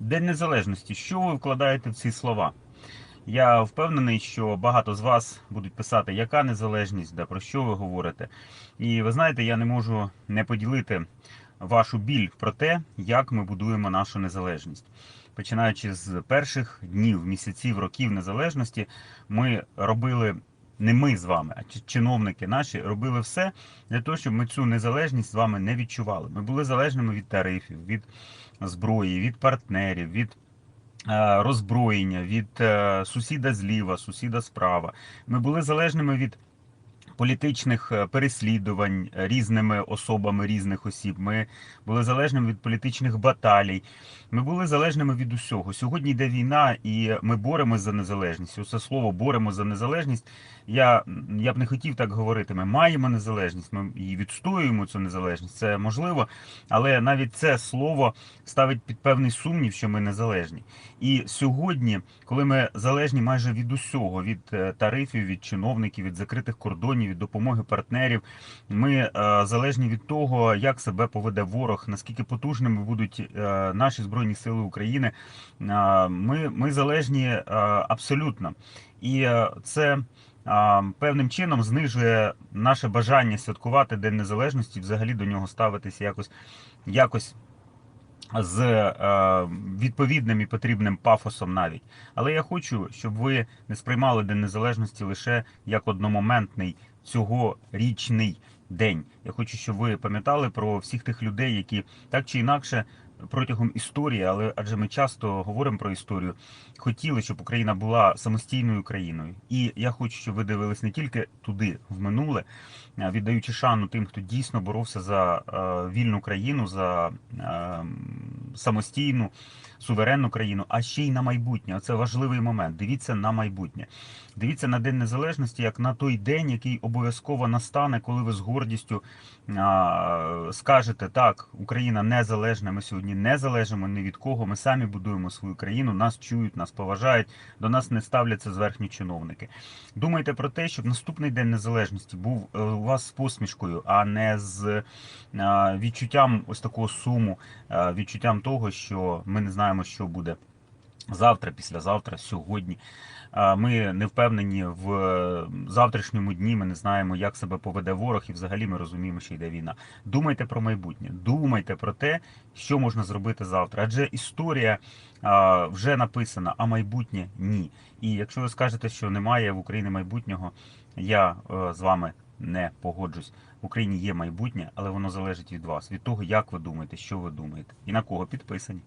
День Незалежності. Що ви вкладаєте в ці слова? Я впевнений, що багато з вас будуть писати, яка незалежність, да, про що ви говорите. І ви знаєте, я не можу не поділити вашу біль про те, як ми будуємо нашу незалежність. Починаючи з перших днів, місяців, років незалежності, ми робили. Не ми з вами, а чиновники наші робили все для того, щоб ми цю незалежність з вами не відчували. Ми були залежними від тарифів, від зброї, від партнерів, від е, роззброєння, від е, сусіда зліва, сусіда справа. Ми були залежними від політичних е, переслідувань е, різними особами різних осіб. Ми були залежними від політичних баталій. Ми були залежними від усього. Сьогодні йде війна, і ми боремось за незалежність. Оце слово боремо за незалежність. Я, я б не хотів так говорити. Ми маємо незалежність, ми і відстоюємо цю незалежність. Це можливо, але навіть це слово ставить під певний сумнів, що ми незалежні. І сьогодні, коли ми залежні майже від усього, від е, тарифів, від чиновників, від закритих кордонів, від допомоги партнерів, ми е, залежні від того, як себе поведе ворог, наскільки потужними будуть е, наші збройні сили України. Е, Ми, ми залежні абсолютно. І це певним чином знижує наше бажання святкувати День Незалежності, взагалі до нього ставитися якось, якось з е, відповідним і потрібним пафосом навіть. Але я хочу, щоб ви не сприймали День Незалежності лише як одномоментний цьогорічний день. Я хочу, щоб ви пам'ятали про всіх тих людей, які так чи інакше протягом історії, але адже ми часто говоримо про історію, хотіли, щоб Україна була самостійною країною. І я хочу, щоб ви дивились не тільки туди, в минуле, віддаючи шану тим, хто дійсно боровся за е, вільну країну, за е, самостійну, суверенну країну, а ще й на майбутнє. Це важливий момент. Дивіться на майбутнє. Дивіться на День Незалежності як на той день, який обов'язково настане, коли ви з гордістю а, скажете так, Україна незалежна. Ми сьогодні не залежимо ні від кого. Ми самі будуємо свою країну, нас чують, нас поважають, до нас не ставляться зверхні чиновники. Думайте про те, щоб наступний день незалежності був е, у вас з посмішкою, а не з відчуттям ось такого суму, а, відчуттям того, що ми не знаємо, що буде. Завтра, післязавтра, сьогодні. Ми не впевнені в е, завтрашньому дні. Ми не знаємо, як себе поведе ворог, і взагалі ми розуміємо, що йде війна. Думайте про майбутнє, думайте про те, що можна зробити завтра. Адже історія вже написана, а майбутнє ні. І якщо ви скажете, що немає в Україні майбутнього, я е, з вами не погоджусь. В Україні є майбутнє, але воно залежить від вас, від того, як ви думаєте, що ви думаєте, і на кого підписані.